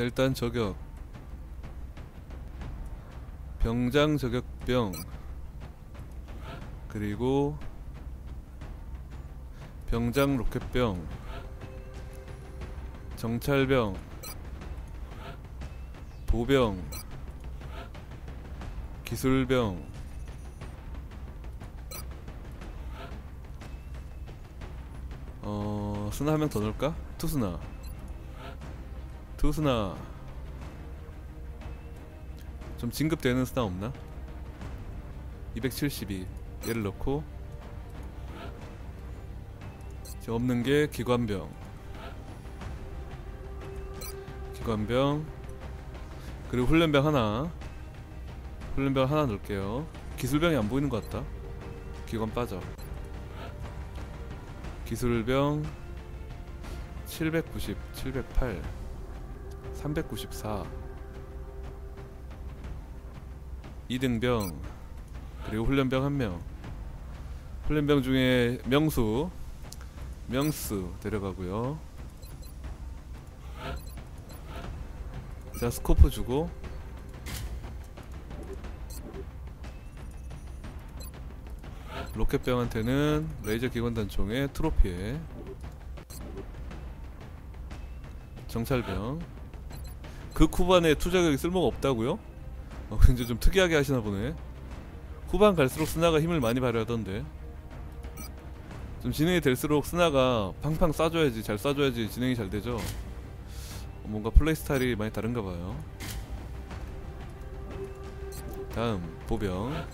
자 일단 저격. 병장 저격병. 그리고 병장 로켓병. 정찰병. 보병. 기술병. 어 스나 한 명 더 넣을까? 투스나 투스나 좀 진급되는 스나 없나? 272 얘를 넣고 지금 없는 게 기관병. 기관병. 그리고 훈련병 하나. 훈련병 하나 넣을게요. 기술병이 안 보이는 것 같다. 기관 빠져. 기술병 790 708 394 2등병 그리고 훈련병 한명. 훈련병 중에 명수 명수 데려가고요. 자 스코프 주고. 로켓병한테는 레이저 기관단총의 트로피에 정찰병 그 후반에 투자격이 쓸모가 없다고요? 어, 굉장히 좀 특이하게 하시나 보네. 후반 갈수록 스나가 힘을 많이 발휘하던데. 좀 진행이 될수록 스나가 팡팡 쏴줘야지 잘 쏴줘야지 진행이 잘 되죠? 어, 뭔가 플레이 스타일이 많이 다른가 봐요. 다음 보병.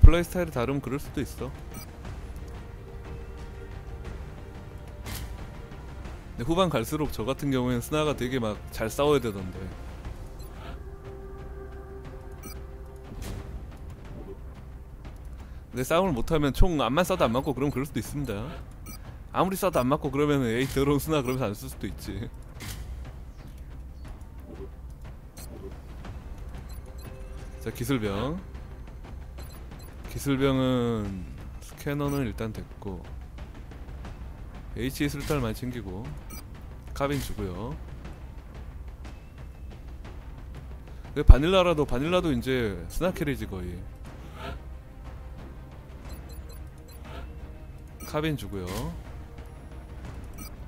플레이 스타일이 다르면 그럴 수도 있어 근데 후반 갈수록 저 같은 경우에는 스나가 되게 막 잘 싸워야 되던데. 근데 싸움을 못하면 총 안만 쏴도 안 맞고 그럼 그럴 수도 있습니다. 아무리 쏴도 안 맞고 그러면 에이 더러운 스나 그러면서 안 쓸 수도 있지. 자 기술병. 기술병은 스캐너는 일단 됐고 HE 술탄을 많이 챙기고 카빈 주고요. 그 바닐라라도 바닐라도 이제 스나캐리지 거의. 카빈 주고요.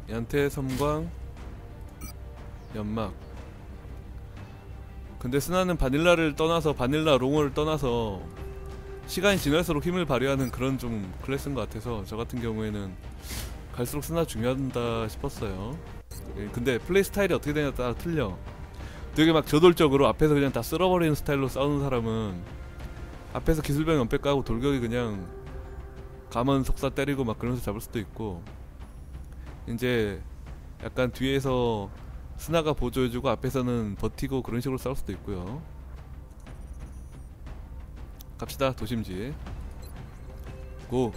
연태 섬광 연막. 근데 스나는 바닐라를 떠나서 바닐라 롱을 떠나서 시간이 지날수록 힘을 발휘하는 그런 좀 클래스인 것 같아서 저 같은 경우에는 갈수록 스나 중요하다 싶었어요. 예, 근데 플레이 스타일이 어떻게 되냐에 따라 틀려. 되게 막 저돌적으로 앞에서 그냥 다 쓸어버리는 스타일로 싸우는 사람은 앞에서 기술병 연패 까고 돌격이 그냥 가면 속사 때리고 막 그러면서 잡을 수도 있고. 이제 약간 뒤에서 스나가 보조해주고 앞에서는 버티고 그런 식으로 싸울 수도 있고요. 갑시다 도심지. 고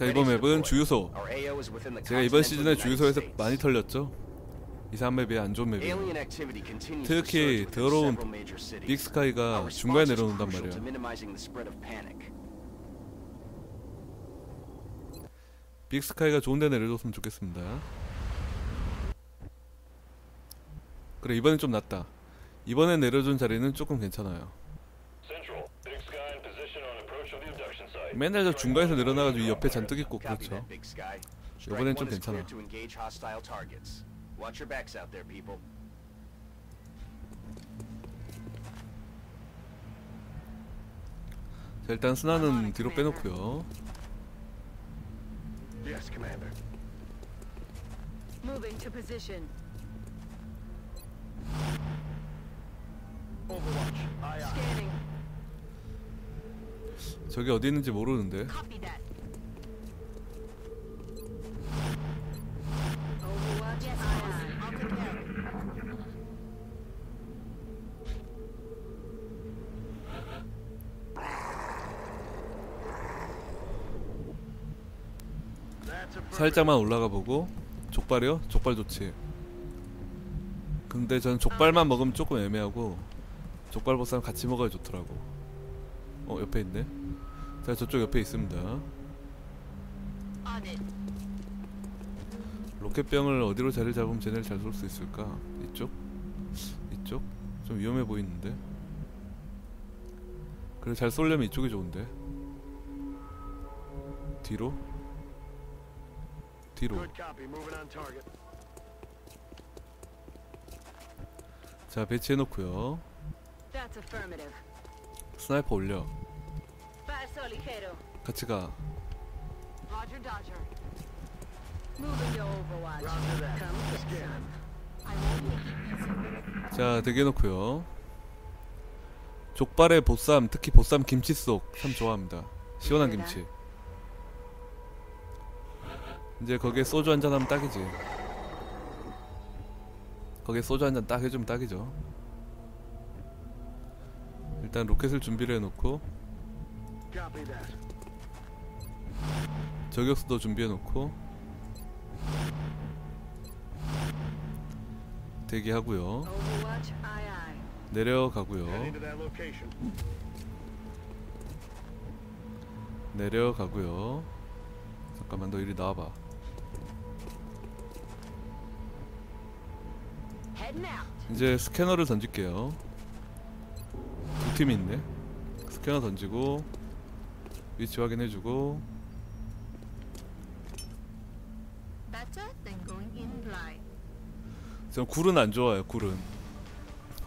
자 이번 맵은 주유소. 제가 이번 시즌에 주유소에서 많이 털렸죠? 이상한 맵이 안 좋은 맵이에요. 특히 더러운 빅스카이가 중간에 내려놓는단 말이야 빅스카이가 좋은 데 내려줬으면 좋겠습니다. 그래 이번엔 좀 낫다. 이번에 내려준 자리는 조금 괜찮아요 맨날 저 중간에서 내려놔가지고 이 옆에 잔뜩 있고 그렇죠 이번엔 좀 괜찮아. 자 일단 스나는 뒤로 빼놓고요. Overwatch. Aye, aye. Scanning. 저기 어디 있는지 모르는데 살짝만 올라가 보고 족발이요? 족발 좋지 근데 저는 족발만 먹으면 조금 애매하고 족발 보쌈 같이 먹어야 좋더라고. 어 옆에 있네. 자 저쪽 옆에 있습니다. On it. 로켓병을 어디로 자리 잡으면 쟤네를 잘 쏠 수 있을까? 이쪽? 이쪽? 좀 위험해 보이는데. 그래 잘 쏠려면 이쪽이 좋은데. 뒤로? 뒤로. 자 배치해 놓고요. 스나이퍼 올려. 같이 가. 자 대기해 놓고요. 족발에 보쌈, 특히 보쌈 김치 속참 좋아합니다. 시원한 김치. 이제 거기에 소주 한 잔 하면 딱이지. 거기에 소주 한 잔 딱 해주면 딱이죠. 일단 로켓을 준비를 해놓고. 저격수도 준비해놓고 대기하고요. 내려가고요. 내려가고요. 잠깐만 너 이리 나와봐. 이제 스캐너를 던질게요. 두 팀이 있네. 스캐너 던지고 위치 확인해주고. 전 굴은 안 좋아요. 굴은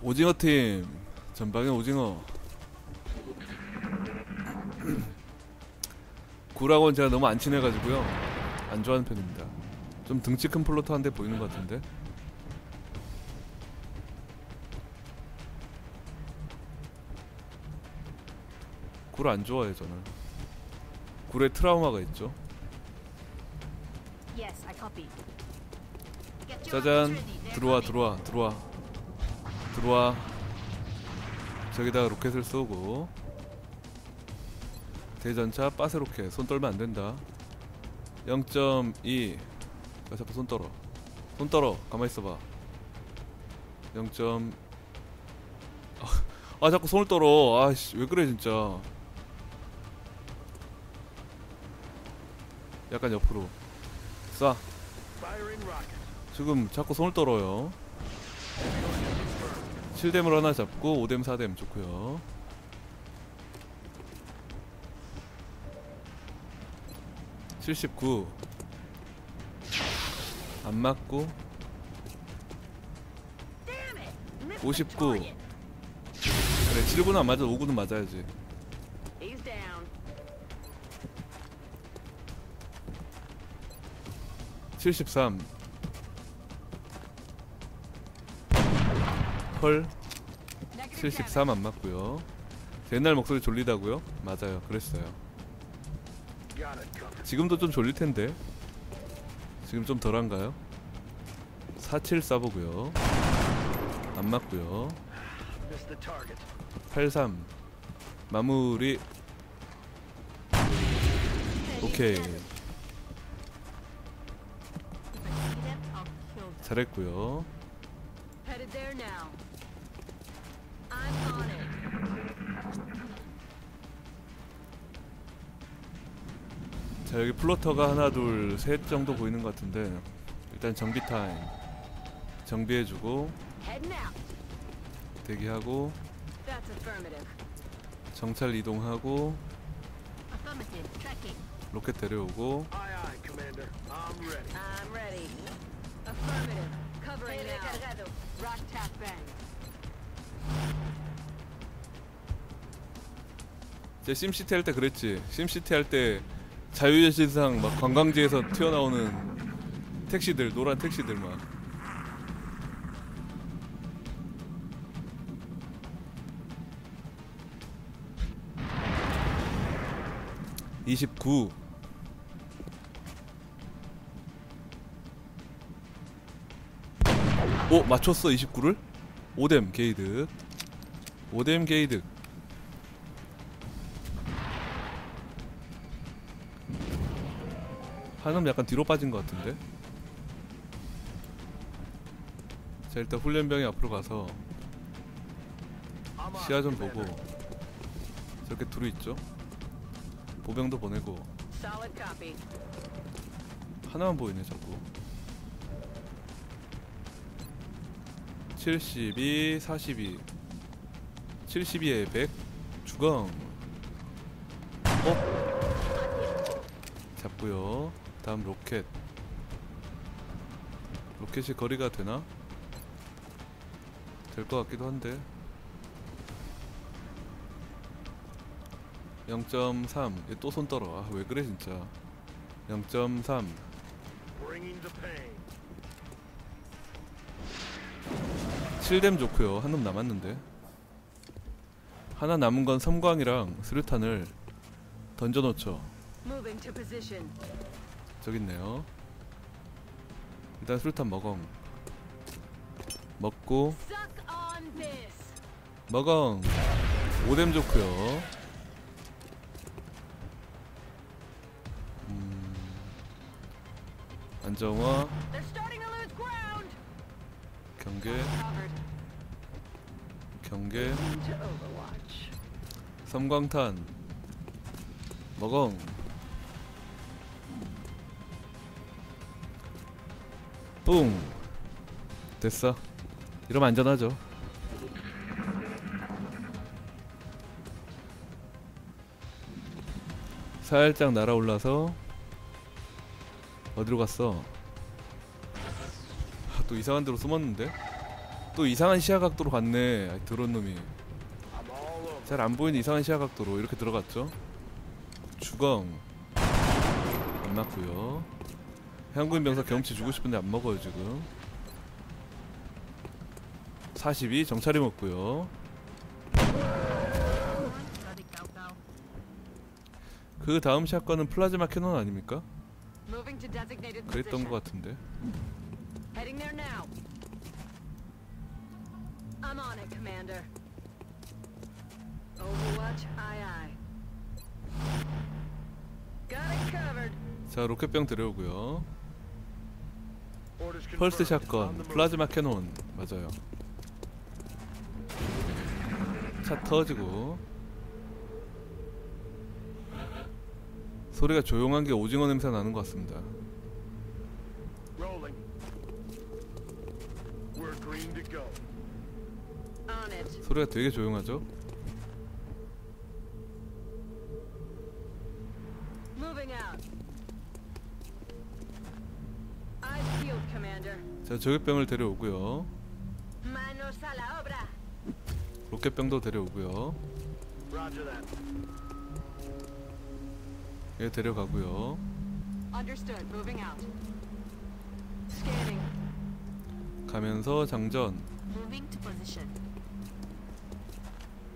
오징어 팀 전방에 오징어. 굴하고는 제가 너무 안 친해가지고요. 안 좋아하는 편입니다. 좀 등치 큰 플로터한데 보이는 것 같은데. 굴 안 좋아해요 저는. 굴에 트라우마가 있죠. 짜잔. 들어와. 들어와 들어와. 들어와. 저기다가 로켓을 쏘고. 대전차 빠세 로켓 손 떨면 안 된다. 0.2 야, 자꾸 손 떨어? 손 떨어. 가만히 있어봐. 0. 아, 아 자꾸 손을 떨어. 아씨 왜 그래 진짜 약간 옆으로 쏴. 지금 자꾸 손을 떨어요. 7댐을 하나 잡고 5댐 4댐 좋고요. (79) 안 맞고 Damn it! Missed the 59 target. 그래 7구는 안 맞아 5구는 맞아야지 73헐 Negative 73 안 맞고요 옛날 목소리 졸리다고요? 맞아요 그랬어요. 지금도 좀 졸릴 텐데 지금 좀 덜한가요? 47 쏴보고요 안 맞고요 Missed the target. 83 마무리. 오케이 잘했고요. 자 여기 플로터가 하나 둘 셋 정도 보이는 것 같은데 일단 정비 타임 정비해주고. 대기하고. 정찰 이동하고. 로켓 데려오고 Aye, aye, Commander. I'm ready. I'm ready. 제 심시티 할 때 그랬지. 심시티 할 때 자유예술상 막 관광지에서 튀어나오는 택시들 노란 택시들 막. (29) 오 맞췄어 29를. 5뎀 게이드. 5뎀 게이드. 한음 약간 뒤로 빠진 것 같은데? 자 일단 훈련병이 앞으로 가서 시야 좀 보고. 저렇게 둘이 있죠? 보병도 보내고. 하나만 보이네 자꾸 72, 42 72에 100 주강 어? 잡고요. 다음 로켓. 로켓이 거리가 되나? 될 것 같기도 한데. 0.3얘또손 떨어. 아 왜 그래 진짜. 0.3 7뎀 좋고요. 한 놈 남았는데. 하나 남은 건 섬광이랑 수류탄을 던져놓죠. 저기 있네요. 일단 수류탄 먹엉. 먹고. 먹엉. 5뎀 좋고요. 음, 안정화 경계. 경계. 섬광탄. 먹엉. 뿡. 됐어. 이러면 안전하죠. 살짝 날아올라서 어디로 갔어? 아, 또 이상한 데로 숨었는데 또 이상한 시야 각도로 갔네 아이, 드론 놈이. 잘 안 보이는 이상한 시야 각도로 이렇게 들어갔죠. 주광 안 맞고요. 해안구인 병사 경험치 주고 싶은데 안 먹어요 지금. 42 정찰이 먹고요. 그 다음 샷건은 플라즈마 캐논 아닙니까? 그랬던. 것 같은데. Heading there now. I'm on it, Commander. Overwatch, aye aye. Got it covered. 자 로켓병 confirmed. 펄스 샷건. 플라즈마 캐논 맞아요. 차 터지고 소리가 조용한 게 오징어 냄새 나는 것 같습니다. 소리가 되게 조용하죠? Moving out. Eyes peeled, Commander. 자 저격병을 데려오고요. Manos a la obra. 로켓병도 데려오고요. Roger that. 얘 데려가고요. 가면서 장전. Moving to position.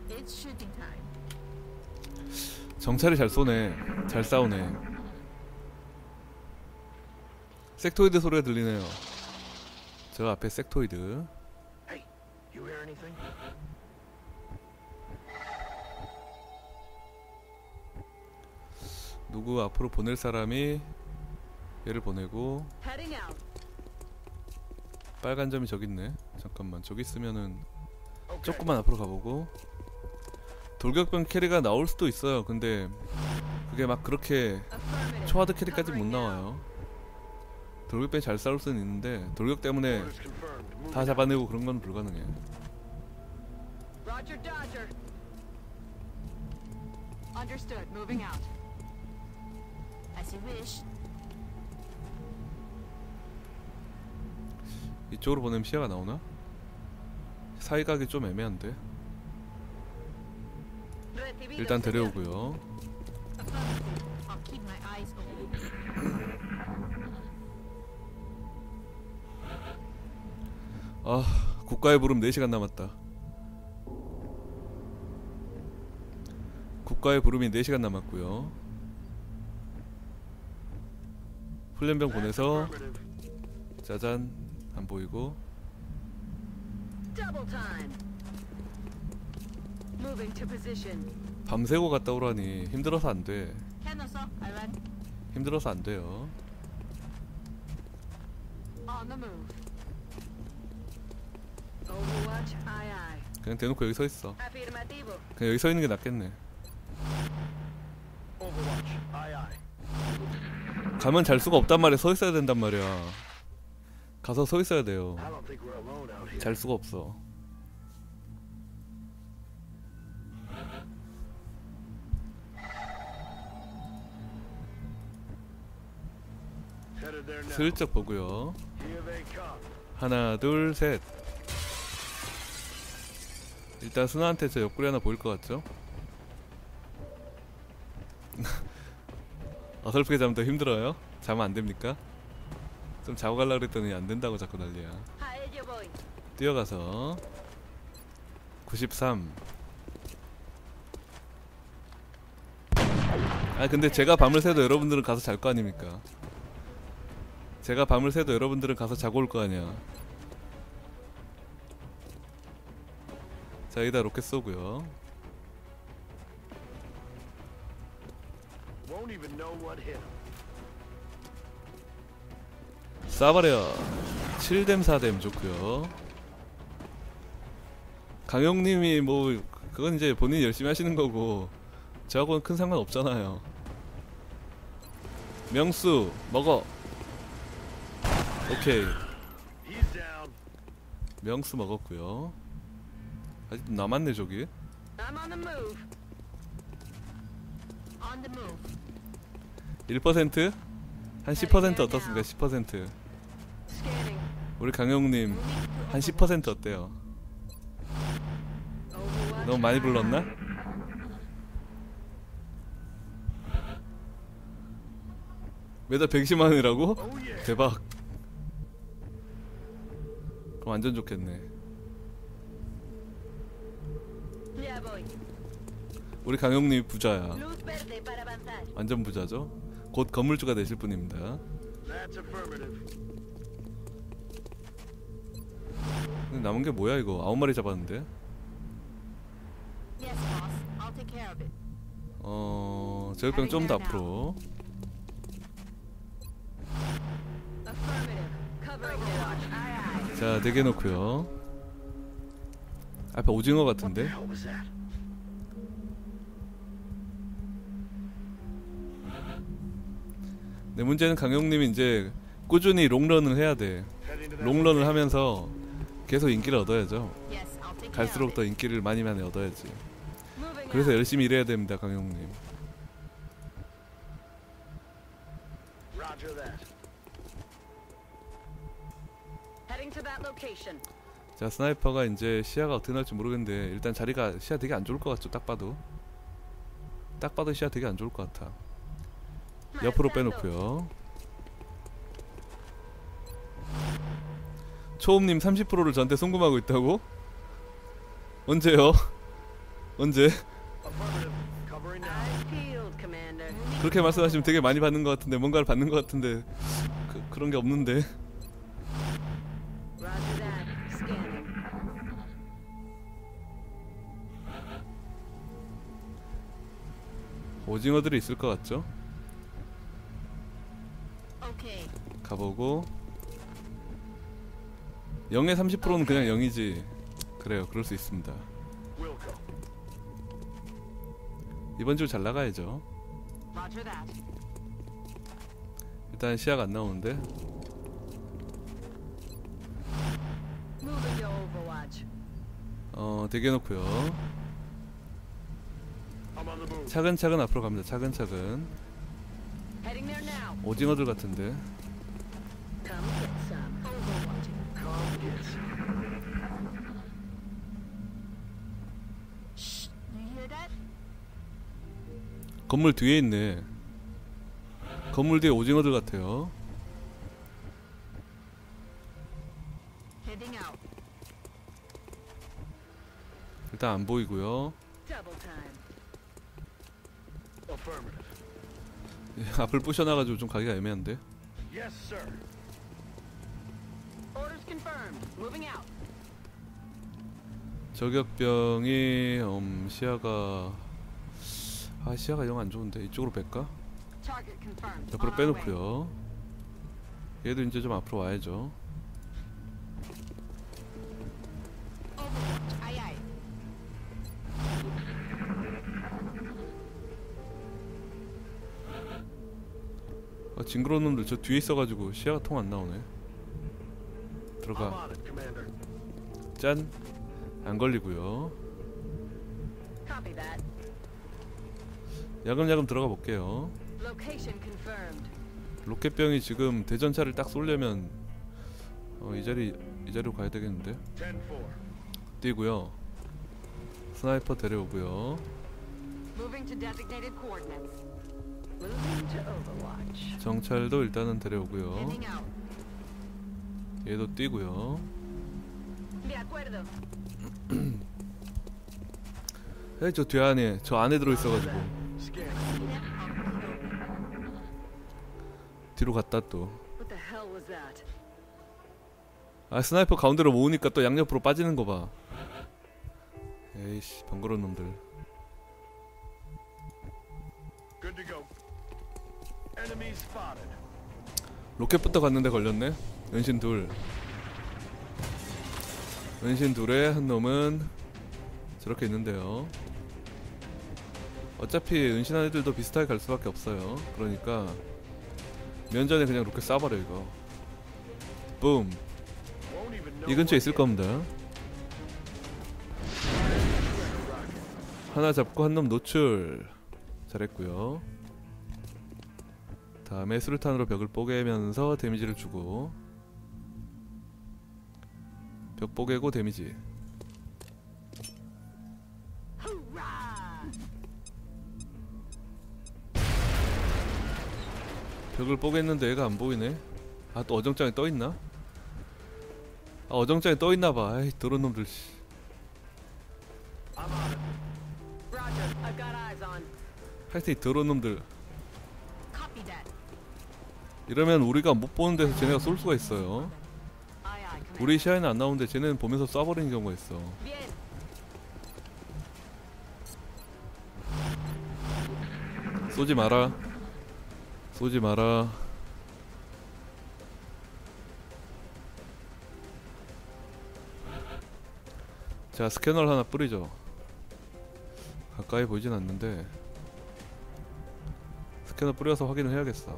It's shooting time. 정찰이 잘 쏘네. 잘 싸우네. 섹토이드 소리가 들리네요. 저 앞에 섹토이드. 누구 앞으로 보낼 사람이 얘를 보내고. 빨간 점이 저기 있네. 잠깐만 저기 있으면은. 조금만 앞으로 가보고 돌격병 캐리가 나올 수도 있어요. 근데 그게 막 그렇게. 초하드 캐리까지 못. 나와요. 돌격병이 잘 싸울 수는 있는데 돌격 때문에 다. 잡아내고 그런 건 불가능해. Understood. Moving out. As you wish. 이쪽으로 보내면 시야가 나오나? 사이각이 좀 애매한데 일단. 데려오고요. 아 국가의 부름 4시간 남았다. 국가의 부름이 4시간 남았고요. 훈련병 보내서. 짜잔 안 보이고. 밤새고 갔다 오라니 힘들어서 안 돼. Cannons up. I run. 힘들어서 안 돼요. On the move. Overwatch, aye aye. 그냥 대놓고 여기 서 있어. Afirmativo. 그냥 여기 서 있는 게 낫겠네. 가면 잘 수가 없단 말이야. 서 있어야 된단 말이야. 가서 서 있어야 돼요. 잘 수가 없어. 슬쩍 보고요. 하나, 둘, 셋. 일단 순아한테 저 옆구리 하나 보일 것 같죠? 어설프게 자면 더 힘들어요? 자면 안 됩니까? 좀 자고 갈라 그랬더니 안 된다고 자꾸 난리야. 뛰어가서 93. 아 근데 제가 밤을 새도 여러분들은 가서 잘 거 아닙니까? 제가 밤을 새도 여러분들은 가서 자고 올 거 아니야. 자 여기다 로켓 쏘고요. 쏴버려 7댐 4댐 좋고요 강영님이 뭐 그건 이제 본인이 열심히 하시는 거고 저하고는 큰 상관 없잖아요 명수 먹어 오케이. 명수 먹었고요 아직 남았네 저기 I'm on the move. On the move. 1%? 한 10% 어떻습니까 10% Scanning. 우리 강영님 한 10% 어때요. 너무 많이 불렀나? 매달 110만 원이라고? Oh yeah. 대박. 그럼 완전 좋겠네. 우리 강영님 부자야. 완전 부자죠. 곧 건물주가 되실 분입니다. 남은 게 뭐야 이거? 아홉 마리 잡았는데. 어, 제육병 좀 더 앞으로. 자, 네개 놓고요. 앞에 오징어 같은데. the hell was that? 네, 문제는 강영님이 이제 꾸준히 롱런을 해야 돼. 롱런을 하면서 계속 인기를 얻어야죠. 갈수록 더. 인기를 많이 많이 얻어야지. 그래서. 열심히 일해야 됩니다, location. 자, 스나이퍼가 이제 시야가 어떻게 나올지 모르겠는데 일단 자리가 시야 되게 안 좋을 것 같죠, 딱 봐도. 딱 봐도 시야 되게 안 좋을 것 같아. 옆으로 빼놓고요. 초음님 30%를 저한테 송금하고 있다고? 언제요? 언제? 그렇게 말씀하시면 되게 많이 받는 것 같은데 뭔가를 받는 것 같은데 그, 그런 게 없는데. 오징어들이 있을 것 같죠? 가보고 0에 30%는 그냥 0이지 그래요 그럴 수 있습니다. 이번 주 잘 나가야죠. 일단 시야가 안 나오는데. 어 대기해놓고요. 차근차근 앞으로 갑니다 차근차근. 오징어들 같은데 건물 뒤에 있네 건물 뒤에 오징어들 같아요. 일단 안 보이고요. 예, 앞을 부셔놔가지고 좀 가기가 애매한데. 저격병이 음, 시야가 아 시야가 영 안 좋은데 이쪽으로 뺄까? 옆으로. 빼놓고요 얘도 이제 좀 앞으로 와야죠. 아, 징그러운 놈들 저 뒤에 있어가지고 시야가 통 안 나오네 들어가. 짠 안 걸리고요 Copy that. 야금야금 들어가 볼게요 Location confirmed. 로켓병이 지금 대전차를 딱 쏠려면 어, 이 자리 이 자리로 가야 되겠는데 10-4. 뛰고요 스나이퍼 데려오고요. 정찰도 일단은 데려오고요. 얘도 뛰고요 저 뒤 안에 저 안에 들어있어가지고. 뒤로 갔다 또? 아 스나이퍼 가운데로 모으니까 또 양옆으로 빠지는 거 봐. 에이씨 번거로운 놈들. 로켓부터 갔는데 걸렸네. 은신 둘. 은신 둘에 한 놈은 저렇게 있는데요 어차피 은신한 애들도 비슷하게 갈 수밖에 없어요. 그러니까 면전에 그냥 로켓 쏴버려 이거. 붐! 이 근처에 있을. 겁니다. 하나 잡고 한 놈 노출. 잘했고요. 다음에 수류탄으로 벽을 뽀개면서 데미지를 주고 벽 뽀개고 데미지 벽을 뽀개는데 얘가 안 보이네 아 또 어정장에 떠있나? 아 어정장에 떠있나봐 아이 더러운 놈들 씨. 하여튼 이 더러운 놈들. 이러면 우리가 못 보는 데서 쟤네가 쏠 수가 있어요. 우리 시야에는 안 나오는데 쟤네는 보면서 쏴버리는 경우가 있어. 쏘지 마라. 쏘지 마라. 자, 스캐너를 하나 뿌리죠. 가까이 보이진 않는데 스캐너 뿌려서 확인을 해야겠어.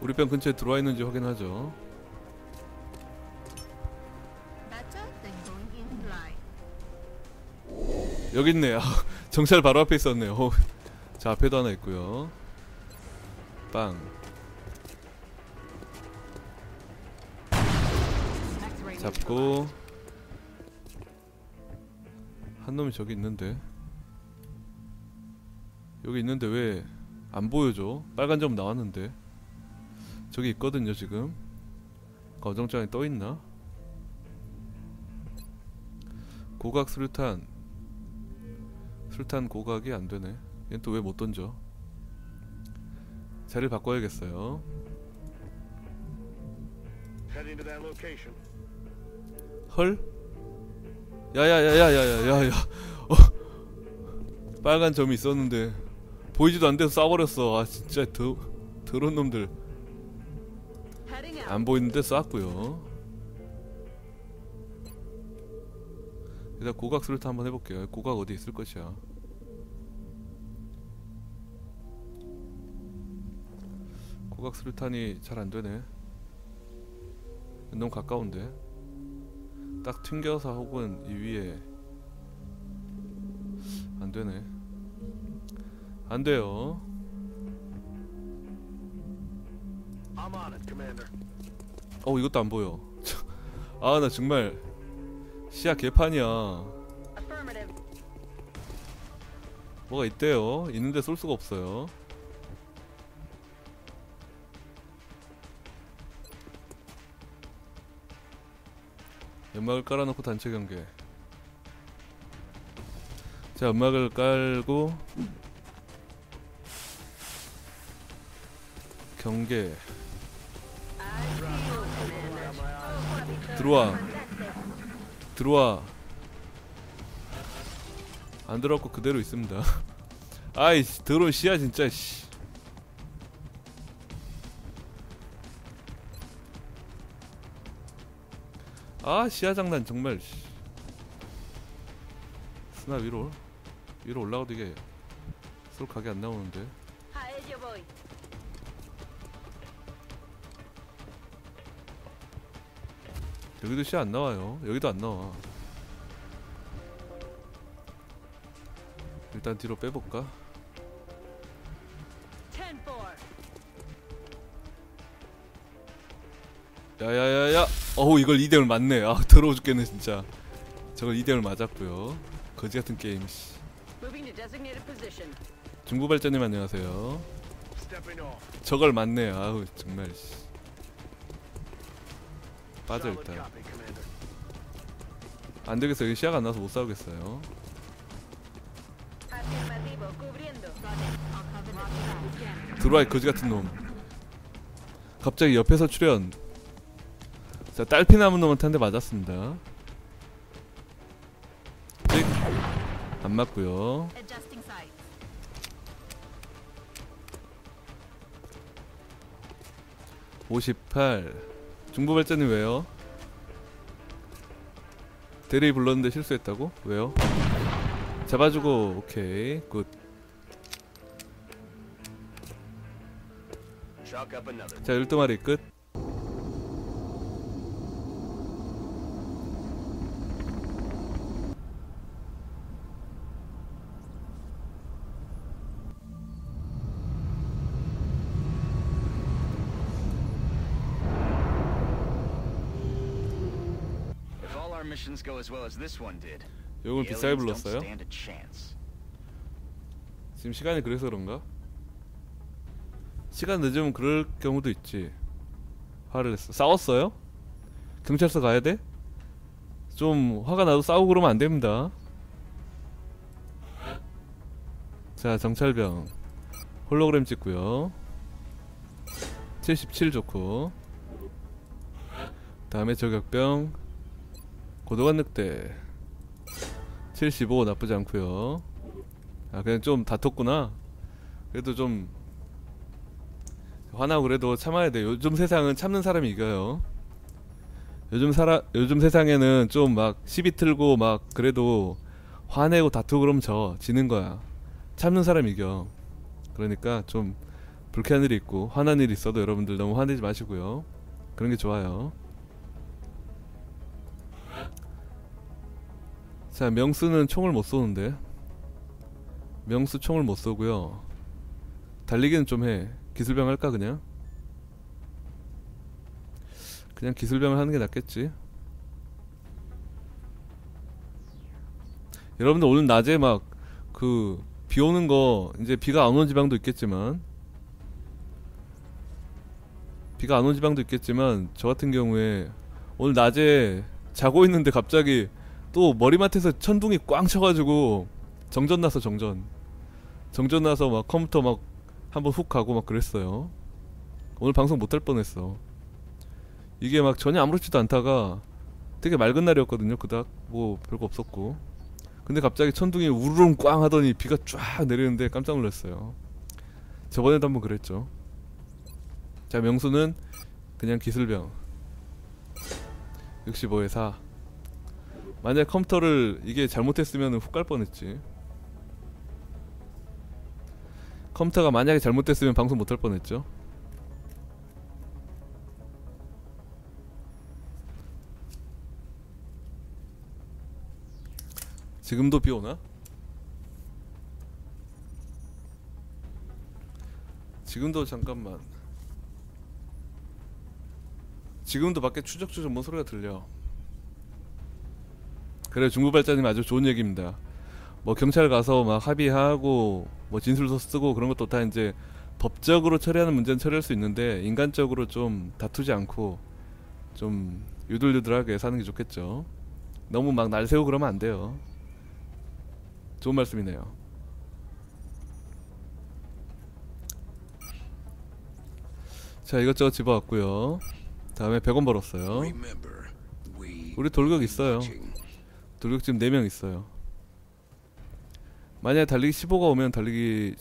우리 편 근처에 들어와 있는지 확인하죠. 여기 있네. 아, 정찰 바로 앞에 있었네요. 어, 자 앞에도 하나 있고요. 빵. 잡고 한 놈이 저기 있는데 여기 있는데 왜 안 보여줘? 빨간 점 나왔는데 저기 있거든요 지금 거정장에 떠 있나? 고각 수류탄 수류탄 고각이 안 되네. 얘는 또왜 못 던져? 자리를 바꿔야겠어요. Heading to that location. 헐? 야야야야야야야야 어. 빨간 점이 있었는데 보이지도 않는데서 쏴버렸어 아 진짜 더 더러운 놈들. 안 보이는데 쐈고요 일단 고각 수류탄 한번 해볼게요 고각 어디 있을 것이야 고각 수류탄이 잘 안되네. 너무 가까운데. 딱 튕겨서 혹은 이 위에 안되네. 안돼요. 어 이것도 안 보여. 아 나 정말 시야 개판이야. 뭐가 있대요? 있는데 쏠 수가 없어요 연막을 깔아놓고 단체 경계 자 연막을 깔고 경계. 들어와. 들어와. 안 들어왔고 그대로 있습니다. 아이 더러운 시야 진짜 씨 아 시야 장난 정말 씨. 스나 위로 위로 올라가도 이게 쏠 각이 안 나오는데. 여기도 시야 안 나와요 여기도 안 나와 일단 뒤로 빼볼까. 야야야야 어우 이걸 2대1 맞네 아 더러워 죽겠네 진짜 저걸 2대1 맞았고요 거지 같은 게임 씨. Moving to designated position. 중부 발전님 안녕하세요. 저걸 맞네 아우 정말 씨. 빠져 일단 copy, Commander. 안 되겠어 여기 시야가 안 나서 못 싸우겠어요 Afirmativo, cubriendo. Roger. I'll cover the track. 들어와 이 거지 같은 놈 갑자기 옆에서 출현 자 딸피 남은 놈한테 한 대 맞았습니다 찍. 안 맞고요. 오십팔 중부 발전이 왜요? 대리 불렀는데 실수했다고? 왜요? 잡아주고 오케이 굿. 자 12마리 끝 the 비싸게 불렀어요? 지금 시간이 그래서 그런가? 시간 늦으면 그럴 경우도 있지. 화를 냈어. 싸웠어요? 경찰서 가야 돼? 좀 화가 나도 싸우고 그러면 안 됩니다. 자 정찰병. 홀로그램 찍고요. 77 좋고. 다음에 저격병 고도관 늑대 75 나쁘지 않고요. 아 그냥 좀 다퉜구나. 그래도 좀 화나고 그래도 참아야 돼 요즘 세상은 참는 사람이 이겨요. 요즘 사람 요즘 세상에는 좀 막 시비 틀고 막 그래도 화내고 다투고 그러면 져 지는 거야. 참는 사람 이겨. 그러니까 좀 불쾌한 일이 있고 화난 일이 있어도 여러분들 너무 화내지 마시고요. 그런 게 좋아요 자 명수는 총을 못 쏘는데 명수 총을 못 쏘고요. 달리기는 좀 해. 기술병 할까 그냥? 그냥 기술병을 하는 게 낫겠지. 여러분들 오늘 낮에 막 그 비 오는 거 이제 비가 안 오는 지방도 있겠지만 비가 안 오는 지방도 있겠지만 저 같은 경우에 오늘 낮에 자고 있는데 갑자기 또 머리맡에서 천둥이 꽝 쳐가지고 정전 나서 정전. 정전 나서 막 컴퓨터 막 한번 훅 가고 막 그랬어요. 오늘 방송 못할 뻔했어. 이게 막 전혀 아무렇지도 않다가 되게 맑은 날이었거든요 그닥. 뭐 별거 없었고. 근데 갑자기 천둥이 우르릉 꽝 하더니 비가 쫙 내리는데 깜짝 놀랐어요. 저번에도 한번 그랬죠. 자 명수는 그냥 기술병. 65에 4 만약 컴퓨터를 이게 잘못했으면 훅갈 뻔했지 컴퓨터가 만약에 잘못됐으면 방송 못할 뻔했죠. 지금도 비 오나? 지금도 잠깐만. 지금도 밖에 추적추적 뭔 소리가 들려. 그래 중부 발자님 아주 좋은 얘기입니다. 뭐 경찰 가서 막 합의하고 뭐 진술서 쓰고 그런 것도 다 이제 법적으로 처리하는 문제는 처리할 수 있는데 인간적으로 좀 다투지 않고 좀 유들유들하게 사는 게 좋겠죠. 너무 막 날 세우고 그러면 안 돼요. 좋은 말씀이네요. 자 이것저것 집어왔고요. 다음에 100원 벌었어요. 우리 돌격 있어요. Watching. 돌격 지금 4명 있어요. 만약에 달리기 15가 오면 달리기